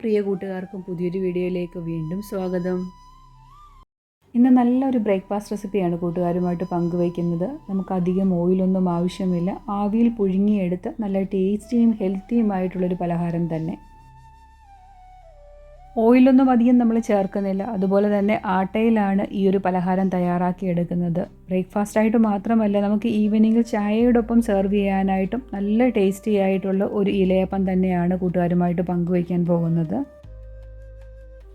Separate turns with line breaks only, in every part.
പ്രിയ കൂട്ടുകാർക്കും പുതിയൊരു വീഡിയോയിലേക്ക് വീണ്ടും സ്വാഗതം. ഇന്ന് നല്ലൊരു ബ്രേക്ക്ഫാസ്റ്റ് റെസിപ്പിയാണ് കൂട്ടുകാരുമായിട്ട് പങ്കുവയ്ക്കുന്നത്. നമുക്ക് അധികം ഓയിലൊന്നും ആവശ്യമില്ല. ആവിയിൽ പുഴുങ്ങിയെടുത്ത് നല്ല ടേസ്റ്റിയും ഹെൽത്തിയുമായിട്ടുള്ളൊരു പലഹാരം തന്നെ. ഓയിലൊന്നും അധികം നമ്മൾ ചേർക്കുന്നില്ല. അതുപോലെ തന്നെ ആട്ടയിലാണ് ഈ ഒരു പലഹാരം തയ്യാറാക്കി എടുക്കുന്നത്. ബ്രേക്ക്ഫാസ്റ്റ് ആയിട്ട് മാത്രമല്ല നമുക്ക് ഈവനിങ്ങിൽ ചായയോടൊപ്പം സെർവ് ചെയ്യാനായിട്ടും നല്ല ടേസ്റ്റി ആയിട്ടുള്ള ഒരു ഇലയപ്പം തന്നെയാണ് കൂട്ടുകാരുമായിട്ട് പങ്കുവയ്ക്കാൻ പോകുന്നത്.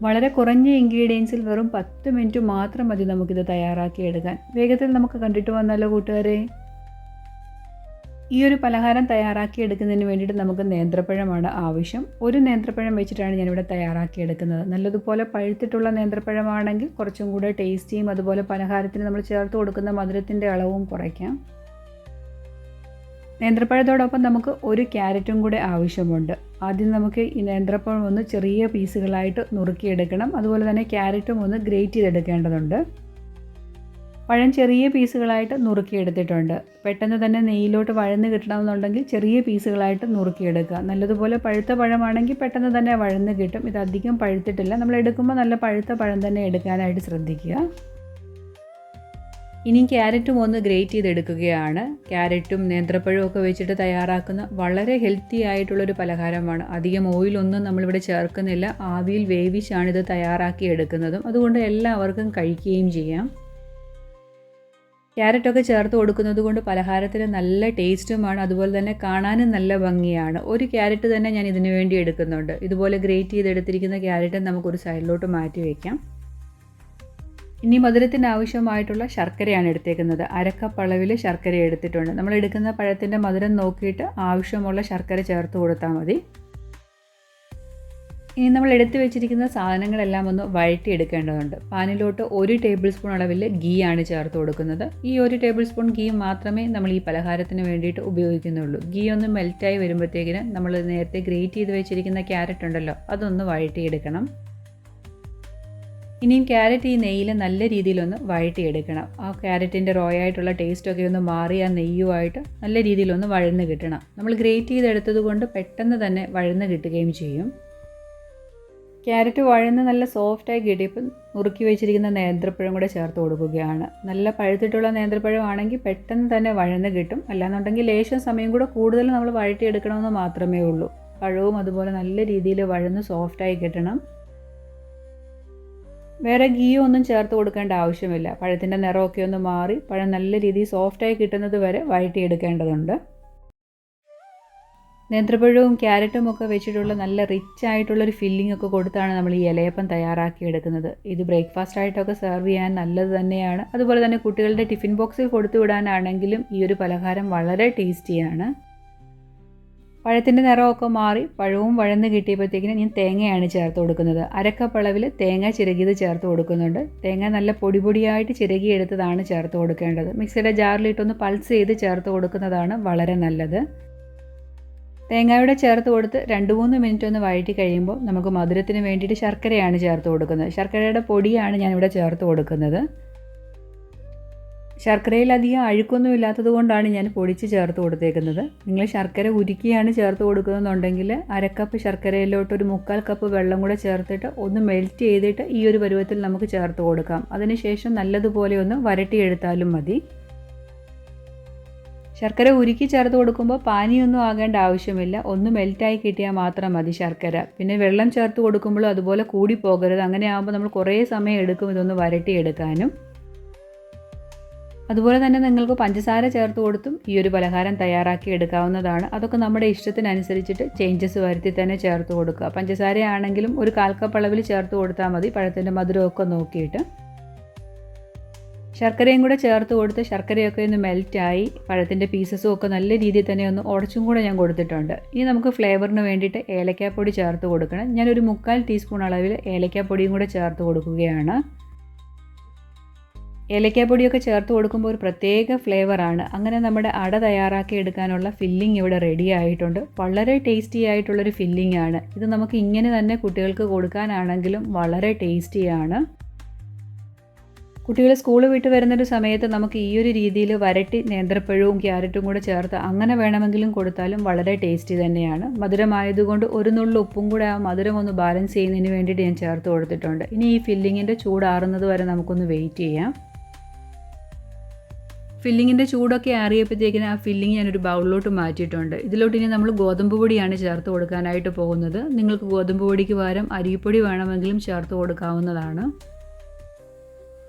വളരെ കുറഞ്ഞ ഇൻഗ്രീഡിയൻസിൽ വെറും പത്ത് മിനിറ്റ് മാത്രം മതി നമുക്കിത് തയ്യാറാക്കി എടുക്കാൻ. വേഗത്തിൽ നമുക്ക് കണ്ടിട്ട് വന്നാലോ കൂട്ടുകാരെ? ഈ ഒരു പലഹാരം തയ്യാറാക്കി എടുക്കുന്നതിന് വേണ്ടിയിട്ട് നമുക്ക് നേന്ത്രപ്പഴമാണ് ആവശ്യം. ഒരു നേന്ത്രപ്പഴം വെച്ചിട്ടാണ് ഞാനിവിടെ തയ്യാറാക്കി എടുക്കുന്നത് നല്ലതുപോലെ പഴുത്തിട്ടുള്ള നേന്ത്രപ്പഴമാണെങ്കിൽ കുറച്ചും കൂടെ ടേസ്റ്റിയും അതുപോലെ പലഹാരത്തിന് നമ്മൾ ചേർത്ത് കൊടുക്കുന്ന മധുരത്തിന്റെ അളവും കുറയ്ക്കാം. നേന്ത്രപ്പഴത്തോടൊപ്പം നമുക്ക് ഒരു ക്യാരറ്റും കൂടെ ആവശ്യമുണ്ട്. ആദ്യം നമുക്ക് ഈ നേന്ത്രപ്പഴം ഒന്ന് ചെറിയ പീസുകളായിട്ട് നുറുക്കിയെടുക്കണം. അതുപോലെ തന്നെ ക്യാരറ്റും ഒന്ന് ഗ്രേറ്റ് ചെയ്തെടുക്കേണ്ടതുണ്ട്. പഴം ചെറിയ പീസുകളായിട്ട് നുറുക്കിയെടുത്തിട്ടുണ്ട്. പെട്ടെന്ന് തന്നെ നെയ്യിലോട്ട് വഴന്ന് കിട്ടണമെന്നുണ്ടെങ്കിൽ ചെറിയ പീസുകളായിട്ട് നുറുക്കിയെടുക്കുക. നല്ലതുപോലെ പഴുത്ത പഴമാണെങ്കിൽ പെട്ടെന്ന് തന്നെ വഴന്ന് കിട്ടും. ഇത് അധികം പഴുത്തിട്ടില്ല. നമ്മൾ എടുക്കുമ്പോൾ നല്ല പഴുത്ത പഴം തന്നെ എടുക്കാനായിട്ട് ശ്രദ്ധിക്കുക. ഇനി ക്യാരറ്റും ഒന്ന് ഗ്രേറ്റ് ചെയ്തെടുക്കുകയാണ്. ക്യാരറ്റും നേന്ത്രപ്പഴവും ഒക്കെ വെച്ചിട്ട് തയ്യാറാക്കുന്ന വളരെ ഹെൽത്തി ആയിട്ടുള്ളൊരു പലഹാരമാണ്. അധികം ഓയിലൊന്നും നമ്മളിവിടെ ചേർക്കുന്നില്ല. ആവിയിൽ വേവിച്ചാണ് ഇത് തയ്യാറാക്കി എടുക്കുന്നതും. അതുകൊണ്ട് എല്ലാവർക്കും കഴിക്കുകയും ചെയ്യാം. ക്യാരറ്റൊക്കെ ചേർത്ത് കൊടുക്കുന്നത് കൊണ്ട് പലഹാരത്തിന് നല്ല ടേസ്റ്റുമാണ്. അതുപോലെ തന്നെ കാണാനും നല്ല ഭംഗിയാണ്. ഒരു ക്യാരറ്റ് തന്നെ ഞാൻ ഇതിനു വേണ്ടി എടുക്കുന്നുണ്ട്. ഇതുപോലെ ഗ്രേറ്റ് ചെയ്തെടുത്തിരിക്കുന്ന ക്യാരറ്റ് നമുക്കൊരു സൈഡിലോട്ട് മാറ്റി വയ്ക്കാം ഇനി മധുരത്തിന് ആവശ്യമായിട്ടുള്ള ശർക്കരയാണ് എടുത്തേക്കുന്നത്. അരക്കപ്പ് അളവിൽ ശർക്കര എടുത്തിട്ടുണ്ട്. നമ്മൾ എടുക്കുന്ന പഴത്തിന്റെ മധുരം നോക്കിയിട്ട് ആവശ്യമുള്ള ശർക്കര ചേർത്ത് കൊടുത്താൽ മതി. ഇനി നമ്മൾ എടുത്തു വെച്ചിരിക്കുന്ന സാധനങ്ങളെല്ലാം ഒന്ന് വഴറ്റി എടുക്കേണ്ടതുണ്ട് പാനിലോട്ട് ഒരു ടേബിൾ സ്പൂൺ അളവിൽ ഗീ ആണ് ചേർത്ത് കൊടുക്കുന്നത്. ഈ ഒരു ടേബിൾ സ്പൂൺ ഗീ മാത്രമേ നമ്മൾ ഈ പലഹാരത്തിന് വേണ്ടിയിട്ട് ഉപയോഗിക്കുന്നുള്ളൂ. ഗീ ഒന്ന് മെൽറ്റായി വരുമ്പോഴത്തേക്കിന് നമ്മൾ നേരത്തെ ഗ്രേറ്റ് ചെയ്ത് വെച്ചിരിക്കുന്ന ക്യാരറ്റ് ഉണ്ടല്ലോ അതൊന്ന് വഴറ്റിയെടുക്കണം. ഇനിയും ക്യാരറ്റ് ഈ നെയ്യിൽ നല്ല രീതിയിലൊന്ന് വഴറ്റിയെടുക്കണം. ആ ക്യാരറ്റിന്റെ റോയായിട്ടുള്ള ടേസ്റ്റൊക്കെ ഒന്ന് മാറി ആ നെയ്യുമായിട്ട് നല്ല രീതിയിലൊന്ന് വഴന്ന് കിട്ടണം. നമ്മൾ ഗ്രേറ്റ് ചെയ്തെടുത്തത് കൊണ്ട് പെട്ടെന്ന് തന്നെ വഴന്ന് കിട്ടുകയും ചെയ്യും. ക്യാരറ്റ് വഴന്ന് നല്ല സോഫ്റ്റായി കിട്ടിയപ്പോൾ നുറുക്കി വെച്ചിരിക്കുന്ന നേന്ത്രപ്പഴം കൂടെ ചേർത്ത് കൊടുക്കുകയാണ്. നല്ല പഴുത്തിട്ടുള്ള നേന്ത്രപ്പഴം ആണെങ്കിൽ പെട്ടെന്ന് തന്നെ വഴന്ന് കിട്ടും. അല്ലാന്നുണ്ടെങ്കിൽ ലേശം സമയം കൂടെ കൂടുതൽ നമ്മൾ വഴറ്റിയെടുക്കണമെന്ന് മാത്രമേ ഉള്ളൂ. പഴവും അതുപോലെ നല്ല രീതിയിൽ വഴന്ന് സോഫ്റ്റായി കിട്ടണം. വേറെ ഗീയോ ഒന്നും ചേർത്ത് കൊടുക്കേണ്ട ആവശ്യമില്ല. പഴത്തിന്റെ നിറമൊക്കെ ഒന്ന് മാറി പഴം നല്ല രീതിയിൽ സോഫ്റ്റായി കിട്ടുന്നത് വരെ വഴറ്റിയെടുക്കേണ്ടതുണ്ട്. നേന്ത്രപ്പഴവും ക്യാരറ്റും ഒക്കെ വെച്ചിട്ടുള്ള നല്ല റിച്ച് ആയിട്ടുള്ളൊരു ഫില്ലിംഗ് ഒക്കെ കൊടുത്താണ് നമ്മൾ ഈ ഇലയപ്പം തയ്യാറാക്കി എടുക്കുന്നത്. ഇത് ബ്രേക്ക്ഫാസ്റ്റ് ആയിട്ടൊക്കെ സെർവ് ചെയ്യാൻ നല്ലത് തന്നെയാണ്. അതുപോലെ തന്നെ കുട്ടികളുടെ ടിഫിൻ ബോക്സിൽ കൊടുത്തു വിടാനാണെങ്കിലും ഈ ഒരു പലഹാരം വളരെ ടേസ്റ്റിയാണ് പഴത്തിന്റെ നിറമൊക്കെ മാറി പഴവും വഴന്ന് കിട്ടിയപ്പോഴത്തേക്കിനും ഞാൻ തേങ്ങയാണ് ചേർത്ത് കൊടുക്കുന്നത്. അരക്കപ്പളവിൽ തേങ്ങ ചിരകിയത് ചേർത്ത് കൊടുക്കുന്നുണ്ട്. തേങ്ങ നല്ല പൊടി പൊടിയായിട്ട് ചിരകിയെടുത്തതാണ് ചേർത്ത് കൊടുക്കേണ്ടത്. മിക്സിയുടെ ജാറിലിട്ടൊന്ന് പൾസ് ചെയ്ത് ചേർത്ത് കൊടുക്കുന്നതാണ് വളരെ നല്ലത്. തേങ്ങയുടെ ചേർത്ത് കൊടുത്ത് രണ്ട് മൂന്ന് മിനിറ്റ് ഒന്ന് വഴറ്റി കഴിയുമ്പോൾ നമുക്ക് മധുരത്തിന് വേണ്ടിയിട്ട് ശർക്കരയാണ് ചേർത്ത് കൊടുക്കുന്നത്. ശർക്കരയുടെ പൊടിയാണ് ഞാനിവിടെ ചേർത്ത് കൊടുക്കുന്നത്. ശർക്കരയിൽ അധികം അഴുക്കൊന്നും ഇല്ലാത്തത് കൊണ്ടാണ് ഞാൻ പൊടിച്ച് ചേർത്ത് കൊടുത്തേക്കുന്നത്. നിങ്ങൾ ശർക്കര ഉരുക്കിയാണ് ചേർത്ത് കൊടുക്കുന്നതെന്നുണ്ടെങ്കിൽ അരക്കപ്പ് ശർക്കരയിലോട്ട് ഒരു മുക്കാൽ കപ്പ് വെള്ളം കൂടെ ചേർത്തിട്ട് ഒന്ന് മെൽറ്റ് ചെയ്തിട്ട് ഈ ഒരു പരുവത്തിൽ നമുക്ക് ചേർത്ത് കൊടുക്കാം. അതിനുശേഷം നല്ലതുപോലെ ഒന്ന് വരട്ടിയെടുത്താലും മതി. ശർക്കര ഉരുക്കി ചേർത്ത് കൊടുക്കുമ്പോൾ പാനിയൊന്നും ആകേണ്ട ആവശ്യമില്ല. ഒന്ന് മെൽറ്റായി കിട്ടിയാൽ മാത്രം മതി ശർക്കര. പിന്നെ വെള്ളം ചേർത്ത് കൊടുക്കുമ്പോഴും അതുപോലെ കൂടി പോകരുത്. അങ്ങനെ ആകുമ്പോൾ നമ്മൾ കുറേ സമയം എടുക്കും ഇതൊന്ന് വരട്ടിയെടുക്കാനും അതുപോലെ തന്നെ നിങ്ങൾക്ക് പഞ്ചസാര ചേർത്ത് കൊടുത്തും ഈ ഒരു പലഹാരം തയ്യാറാക്കി എടുക്കാവുന്നതാണ്. അതൊക്കെ നമ്മുടെ ഇഷ്ടത്തിനനുസരിച്ചിട്ട് ചേഞ്ചസ് വരുത്തി തന്നെ ചേർത്ത് കൊടുക്കുക. പഞ്ചസാരയാണെങ്കിലും ഒരു കാൽ കപ്പ് അളവിൽ ചേർത്ത് കൊടുത്താൽ മതി. പഴത്തിന്റെ മധുരമൊക്കെ നോക്കിയിട്ട്. ശർക്കരയും കൂടെ ചേർത്ത് കൊടുത്ത് ശർക്കരയൊക്കെ ഒന്ന് മെൽറ്റായി പഴത്തിന്റെ പീസസും ഒക്കെ നല്ല രീതിയിൽ തന്നെ ഒന്ന് ഉടച്ചും കൂടെ ഞാൻ കൊടുത്തിട്ടുണ്ട്. ഇനി നമുക്ക് ഫ്ലേവറിന് വേണ്ടിയിട്ട് ഏലക്കാപ്പൊടി ചേർത്ത് കൊടുക്കണം. ഞാനൊരു മുക്കാൽ ടീസ്പൂൺ അളവിൽ ഏലക്കാപ്പൊടിയും കൂടെ ചേർത്ത് കൊടുക്കുകയാണ്. ഏലക്കാപ്പൊടിയൊക്കെ ചേർത്ത് കൊടുക്കുമ്പോൾ ഒരു പ്രത്യേക ഫ്ലേവറാണ് അങ്ങനെ നമ്മുടെ അട തയ്യാറാക്കി എടുക്കാനുള്ള ഫില്ലിംഗ് ഇവിടെ റെഡി ആയിട്ടുണ്ട്. വളരെ ടേസ്റ്റി ആയിട്ടുള്ളൊരു ഫില്ലിംഗ് ആണ്. ഇത് നമുക്ക് ഇങ്ങനെ തന്നെ കുട്ടികൾക്ക് കൊടുക്കാനാണെങ്കിലും വളരെ ടേസ്റ്റിയാണ് കുട്ടികൾ സ്കൂൾ വിട്ട് വരുന്നൊരു സമയത്ത് നമുക്ക് ഈ ഒരു രീതിയിൽ വരട്ടി നേന്ത്രപ്പഴവും ക്യാരറ്റും കൂടെ ചേർത്ത് അങ്ങനെ വേണമെങ്കിലും കൊടുത്താലും വളരെ ടേസ്റ്റി തന്നെയാണ്. മധുരമായതുകൊണ്ട് ഒരു നുള്ളിൽ ഉപ്പും കൂടെ ആ മധുരം ഒന്ന് ബാലൻസ് ചെയ്യുന്നതിന് വേണ്ടിയിട്ട് ഞാൻ ചേർത്ത് കൊടുത്തിട്ടുണ്ട്. ഇനി ഈ ഫില്ലിങ്ങിന്റെ ചൂടാറുന്നത് വരെ നമുക്കൊന്ന് വെയിറ്റ് ചെയ്യാം. ഫില്ലിങ്ങിന്റെ ചൂടൊക്കെ ആറിയപ്പോഴത്തേക്കിന് ആ ഫില്ലിങ് ഞാനൊരു ബൗളിലോട്ട് മാറ്റിയിട്ടുണ്ട്. ഇതിലോട്ട് ഇനി നമ്മൾ ഗോതമ്പ് പൊടിയാണ് ചേർത്ത് കൊടുക്കാനായിട്ട് പോകുന്നത്. നിങ്ങൾക്ക് ഗോതമ്പ് പൊടിക്ക് പകരം അരിപ്പൊടി വേണമെങ്കിലും ചേർത്ത് കൊടുക്കാവുന്നതാണ്.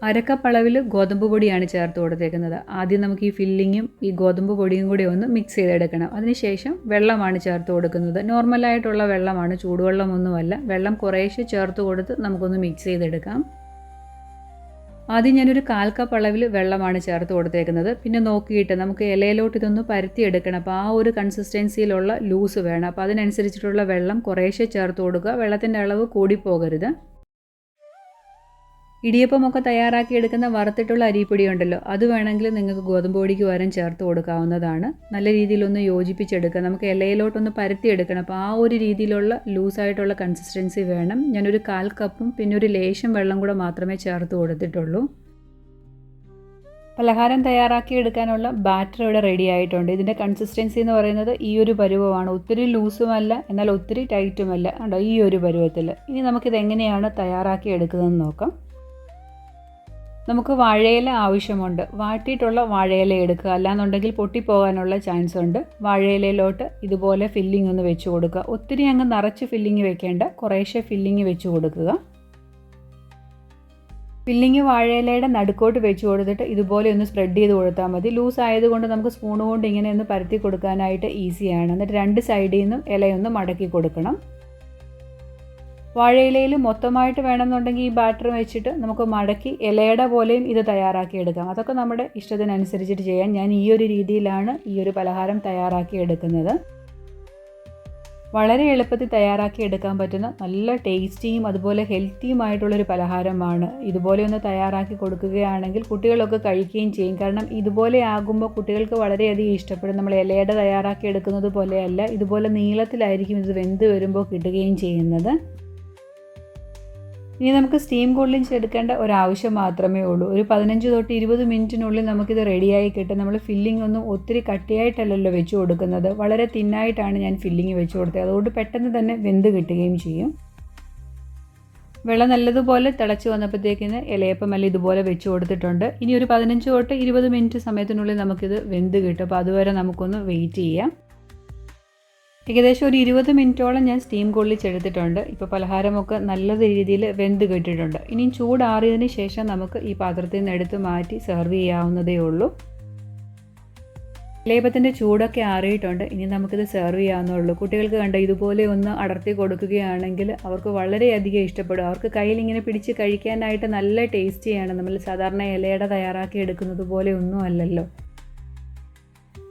അരക്കപ്പ് അളവിൽ ഗോതമ്പ് പൊടിയാണ് ചേർത്ത് കൊടുത്തേക്കുന്നത്. ആദ്യം നമുക്ക് ഈ ഫില്ലിങ്ങും ഈ ഗോതമ്പ് പൊടിയും കൂടി ഒന്ന് മിക്സ് ചെയ്തെടുക്കണം. അതിനുശേഷം വെള്ളമാണ് ചേർത്ത് കൊടുക്കുന്നത്. നോർമലായിട്ടുള്ള വെള്ളമാണ് ചൂടുവെള്ളമൊന്നുമല്ല വെള്ളം കുറേശ്ശെ ചേർത്ത് കൊടുത്ത് നമുക്കൊന്ന് മിക്സ് ചെയ്തെടുക്കാം. ആദ്യം ഞാനൊരു കാൽ കപ്പ് അളവിൽ വെള്ളമാണ് ചേർത്ത് കൊടുത്തേക്കുന്നത്. പിന്നെ നോക്കിയിട്ട് നമുക്ക് ഇലയിലോട്ട് ഇതൊന്ന് പരത്തിയെടുക്കണം. അപ്പോൾ ആ ഒരു കൺസിസ്റ്റൻസിയിലുള്ള ലൂസ് വേണം. അപ്പോൾ അതിനനുസരിച്ചിട്ടുള്ള വെള്ളം കുറേശ്ശെ ചേർത്ത് കൊടുക്കുക. വെള്ളത്തിന്റെ അളവ് കൂടിപ്പോകരുത്. ഇടിയപ്പമൊക്കെ തയ്യാറാക്കി എടുക്കുന്ന വറുത്തിട്ടുള്ള അരിപ്പൊടി ഉണ്ടല്ലോ അത് വേണമെങ്കിൽ നിങ്ങൾക്ക് ഗോതമ്പ് പൊടിക്ക് വരം ചേർത്ത് കൊടുക്കാവുന്നതാണ്. നല്ല രീതിയിലൊന്ന് യോജിപ്പിച്ചെടുക്കുക. നമുക്ക് ഇലയിലോട്ടൊന്ന് പരത്തിയെടുക്കണം. അപ്പോൾ ആ ഒരു രീതിയിലുള്ള ലൂസായിട്ടുള്ള കൺസിസ്റ്റൻസി വേണം. ഞാനൊരു കാൽ കപ്പും പിന്നെ ഒരു ലേശം വെള്ളം കൂടെ മാത്രമേ ചേർത്ത് കൊടുത്തിട്ടുള്ളൂ. പലഹാരം തയ്യാറാക്കി എടുക്കാനുള്ള ബാറ്റർ ഇവിടെ റെഡി ആയിട്ടുണ്ട്. ഇതിന്റെ കൺസിസ്റ്റൻസി എന്ന് പറയുന്നത് ഈ ഒരു പരുവമാണ്. ഒത്തിരി ലൂസുമല്ല എന്നാൽ ഒത്തിരി ടൈറ്റുമല്ല ഉണ്ടോ ഈ ഒരു പരുവത്തിൽ. ഇനി നമുക്കിത് എങ്ങനെയാണ് തയ്യാറാക്കി എടുക്കുന്നതെന്ന് നോക്കാം. നമുക്ക് വാഴയില ആവശ്യമുണ്ട്. വാട്ടിയിട്ടുള്ള വാഴയില എടുക്കുക. അല്ലാന്നുണ്ടെങ്കിൽ പൊട്ടിപ്പോകാനുള്ള ചാൻസ് ഉണ്ട്. വാഴയിലയിലോട്ട് ഇതുപോലെ ഫില്ലിംഗ് ഒന്ന് വെച്ച് കൊടുക്കുക. ഒത്തിരി അങ്ങ് നിറച്ച് ഫില്ലിംഗ് വെക്കേണ്ട. കുറേശ്ശെ ഫില്ലിംഗ് വെച്ച് കൊടുക്കുക. ഫില്ലിങ് വാഴയിലയുടെ നടുക്കോട്ട് വെച്ച് കൊടുത്തിട്ട് ഇതുപോലെ ഒന്ന് സ്പ്രെഡ് ചെയ്ത് കൊടുത്താൽ മതി. ലൂസ് ആയതുകൊണ്ട് നമുക്ക് സ്പൂൺ കൊണ്ട് ഇങ്ങനെ ഒന്ന് പരത്തി കൊടുക്കാനായിട്ട് ഈസിയാണ് എന്നിട്ട് രണ്ട് സൈഡിൽ നിന്നും ഇലയൊന്ന് മടക്കി കൊടുക്കണം. വാഴയിലയിൽ മൊത്തമായിട്ട് വേണമെന്നുണ്ടെങ്കിൽ ഈ ബാറ്റർ വെച്ചിട്ട് നമുക്ക് മടക്കി ഇലയുടെ പോലെയും ഇത് തയ്യാറാക്കി എടുക്കാം അതൊക്കെ നമ്മുടെ ഇഷ്ടത്തിനനുസരിച്ചിട്ട് ചെയ്യാൻ ഞാൻ ഈ ഒരു രീതിയിലാണ് ഈ ഒരു പലഹാരം തയ്യാറാക്കി എടുക്കുന്നത് വളരെ എളുപ്പത്തിൽ തയ്യാറാക്കി എടുക്കാൻ പറ്റുന്ന നല്ല ടേസ്റ്റിയും അതുപോലെ ഹെൽത്തിയുമായിട്ടുള്ളൊരു പലഹാരമാണ്. ഇതുപോലെ ഒന്ന് തയ്യാറാക്കി കൊടുക്കുകയാണെങ്കിൽ കുട്ടികളൊക്കെ കഴിക്കുകയും ചെയ്യും. കാരണം ഇതുപോലെ ആകുമ്പോൾ കുട്ടികൾക്ക് വളരെയധികം ഇഷ്ടപ്പെടും. നമ്മൾ ഇലയുടെ തയ്യാറാക്കി എടുക്കുന്നത് പോലെയല്ല ഇതുപോലെ നീളത്തിലായിരിക്കും ഇത് വെന്ത് വരുമ്പോൾ കിട്ടുകയും ചെയ്യുന്നത്. ഇനി നമുക്ക് സ്റ്റീം കൂളിംഗ് എടുക്കേണ്ട ഒരാവശ്യം മാത്രമേ ഉള്ളൂ. ഒരു പതിനഞ്ച് തൊട്ട് ഇരുപത് മിനിറ്റിനുള്ളിൽ നമുക്കിത് റെഡിയായി കിട്ടും. നമ്മൾ ഫില്ലിംഗ് ഒന്നും ഒത്തിരി കട്ടിയായിട്ടല്ലല്ലോ വെച്ച് കൊടുക്കുന്നത്. വളരെ തിന്നായിട്ടാണ് ഞാൻ ഫില്ലിംഗ് വെച്ച് കൊടുത്തത്. അതുകൊണ്ട് പെട്ടെന്ന് തന്നെ വെന്ത് കിട്ടുകയും ചെയ്യും. വെള്ളം നല്ലതുപോലെ തിളച്ച് വന്നപ്പോഴത്തേക്കിന് ഇലയപ്പമല്ല ഇതുപോലെ വെച്ച് കൊടുത്തിട്ടുണ്ട്. ഇനി ഒരു പതിനഞ്ച് തൊട്ട് ഇരുപത് മിനിറ്റ് സമയത്തിനുള്ളിൽ നമുക്കിത് വെന്ത് കിട്ടും. അപ്പോൾ അതുവരെ നമുക്കൊന്ന് വെയിറ്റ് ചെയ്യാം. ഏകദേശം ഒരു ഇരുപത് മിനിറ്റോളം ഞാൻ സ്റ്റീം കൊള്ളിച്ചെടുത്തിട്ടുണ്ട് ഇപ്പോൾ പലഹാരമൊക്കെ നല്ല രീതിയിൽ വെന്ത് കിട്ടിയിട്ടുണ്ട്. ഇനിയും ചൂടാറിയതിന് ശേഷം നമുക്ക് ഈ പാത്രത്തിൽ നിന്ന് എടുത്ത് മാറ്റി സെർവ് ചെയ്യാവുന്നതേ ഉള്ളൂ. ലേപത്തിന്റെ ചൂടൊക്കെ ആറിയിട്ടുണ്ട്. ഇനി നമുക്കിത് സെർവ് ചെയ്യാവുന്നുള്ളൂ കുട്ടികൾക്ക് കണ്ട ഇതുപോലെ ഒന്ന് അടർത്തി കൊടുക്കുകയാണെങ്കിൽ അവർക്ക് വളരെയധികം ഇഷ്ടപ്പെടും. അവർക്ക് കയ്യിൽ ഇങ്ങനെ പിടിച്ച് കഴിക്കാനായിട്ട് നല്ല ടേസ്റ്റിയാണ് നമ്മൾ സാധാരണ ഇലയുടെ തയ്യാറാക്കി എടുക്കുന്നത് പോലെ ഒന്നും അല്ലല്ലോ.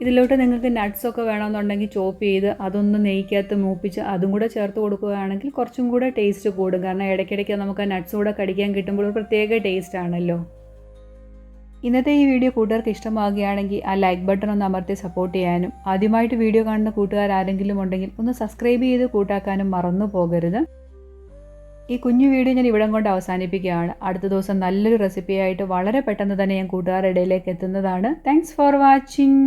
ഇതിലോട്ട് നിങ്ങൾക്ക് നട്ട്സൊക്കെ വേണമെന്നുണ്ടെങ്കിൽ ചോപ്പ് ചെയ്ത് അതൊന്ന് നെയ്ക്കകത്ത് മൂപ്പിച്ച് അതും കൂടെ ചേർത്ത് കൊടുക്കുകയാണെങ്കിൽ കുറച്ചും കൂടെ ടേസ്റ്റ് കൂടും. കാരണം ഇടയ്ക്കിടയ്ക്ക് നമുക്ക് നട്ട്സ് കൂടെ കടിക്കാൻ കിട്ടുമ്പോൾ ഒരു പ്രത്യേക ടേസ്റ്റ് ആണല്ലോ. ഇന്നത്തെ ഈ വീഡിയോ കൂട്ടുകാർക്ക് ഇഷ്ടമാകുകയാണെങ്കിൽ ആ ലൈക്ക് ബട്ടൺ ഒന്ന് അമർത്തി സപ്പോർട്ട് ചെയ്യാനും ആദ്യമായിട്ട് വീഡിയോ കാണുന്ന കൂട്ടുകാർ ആരെങ്കിലും ഉണ്ടെങ്കിൽ ഒന്ന് സബ്സ്ക്രൈബ് ചെയ്ത് കൂട്ടാക്കാനും മറന്നു പോകരുത്. ഈ കുഞ്ഞു വീഡിയോ ഞാൻ ഇവിടം കൊണ്ട് അവസാനിപ്പിക്കുകയാണ്. അടുത്ത ദിവസം നല്ലൊരു റെസിപ്പിയായിട്ട് വളരെ പെട്ടെന്ന് തന്നെ ഞാൻ കൂട്ടുകാരുടെ ഇടയിലേക്ക് എത്തുന്നതാണ്. Thanks for watching